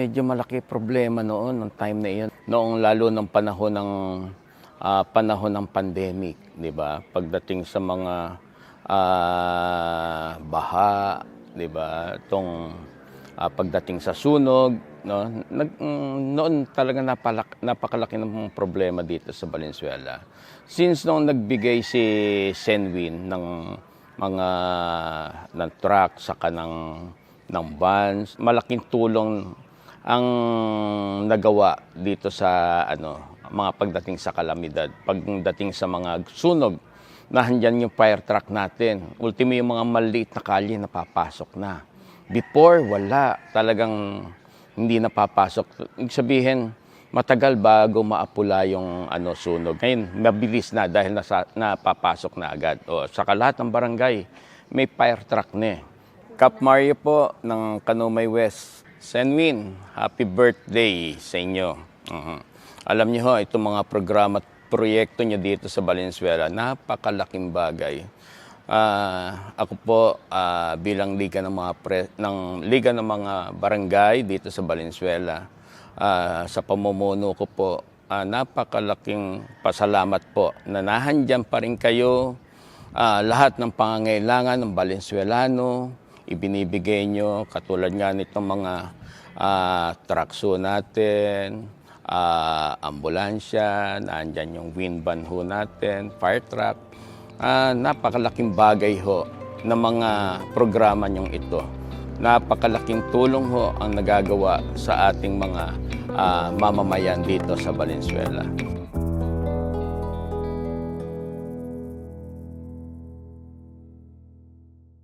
medyo malaki problema noon, ng time na iyon. Noong lalo ng panahon ng ah, panahon ng pandemic, 'di ba? Pagdating sa mga ah, baha, 'di ba? Tong ah, pagdating sa sunog, no? Nag, noon talaga napalak, napakalaki ng problema dito sa Valenzuela. Since noong nagbigay si Senwin ng mga ng truck saka ng ng vans, malaking tulong ang nagawa dito sa ano mga pagdating sa kalamidad, pagdating sa mga sunog na handyan yung fire truck natin. Ultimo yung mga maliit na kalye napapasok na. Before, wala. Talagang hindi napapasok. Ibig sabihin, matagal bago maapula yung ano, sunog. Ngayon, mabilis na dahil nasa, napapasok na agad. O, sa lahat ng barangay, may fire truck na eh. Cap Mario po ng Kanumay West. Senwin, happy birthday sa inyo. Mhm. Alam niyo ho, itong mga programa at proyekto niyo dito sa Valenzuela, napakalaking bagay. Ah, ako po ah, bilang liga ng mga pre- ng liga ng mga barangay dito sa Valenzuela, ah, sa pamumuno ko po, ah, napakalaking pasalamat po na nahandyan pa rin kayo Ah, lahat ng pangangailangan ng Valenzuelano, ibinibigay nyo, katulad nga nitong mga ah, trakso natin, ah, ambulansya, nandyan yung wind van ho natin, fire truck. Ah, napakalaking bagay ho ng mga programa nyong ito. Napakalaking tulong ho ang nagagawa sa ating mga ah, mamamayan dito sa Valenzuela.